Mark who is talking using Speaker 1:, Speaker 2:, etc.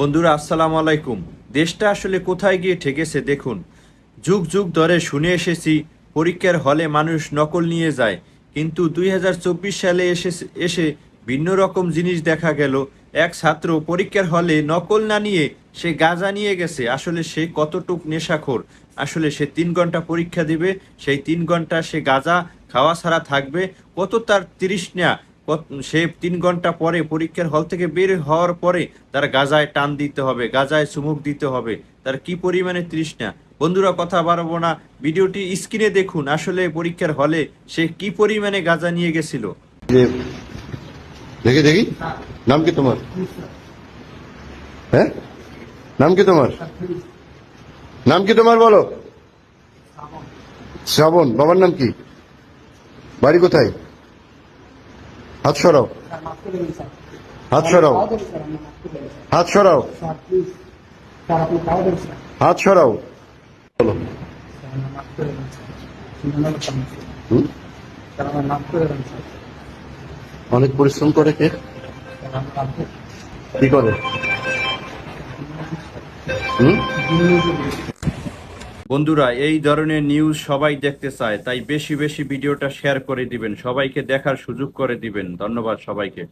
Speaker 1: বন্ধুরা, আসসালামু আলাইকুম। দেশটা আসলে কোথায় গিয়ে ঠেকেছে দেখুন। যুগ যুগ ধরে শুনে এসেছি, পরীক্ষার হলে মানুষ নকল নিয়ে যায়। কিন্তু দুই হাজার চব্বিশ সালে এসে এসে ভিন্ন রকম জিনিস দেখা গেল। এক ছাত্র পরীক্ষার হলে নকল না নিয়ে সে গাঁজা নিয়ে গেছে। আসলে সে কতটুক নেশাখোর। আসলে সে তিন ঘণ্টা পরীক্ষা দিবে, সেই তিন ঘণ্টা সে গাঁজা খাওয়া ছাড়া থাকবে। কত তার তৃষ্ণা সে তিন ঘণ্টা পরে পরীক্ষার হল থেকে বের হওয়ার পরে তার গাজায় টান দিতে হবে, গাজায় চুমুক দিতে হবে। তার কি পরিমাণে তৃষ্ণা? বন্ধুরা, কথা বাড়াবো না। ভিডিওটি স্ক্রিনে দেখুন, আসলে পরীক্ষার হলে সে কি পরিমাণে গাজা নিয়ে গেছিল।
Speaker 2: দেখি দেখি। নাম কি তোমার? হ্যাঁ? নাম কি তোমার? নাম কি তোমার বলো? শ্রাবণ। বাবার নাম কি? বাড়ি কোথায়? হাত সরাও। হাত সরাও। হাত সরাও। হাত সরাও। অনেক পরিশ্রম করে কে? কি করে? হুম?
Speaker 1: বন্ধুরা, এই ধরনের নিউজ সবাই দেখতে চায়, তাই বেশি বেশি ভিডিওটা শেয়ার করে দিবেন। সবাইকে দেখার সুযোগ করে দিবেন। ধন্যবাদ সবাইকে।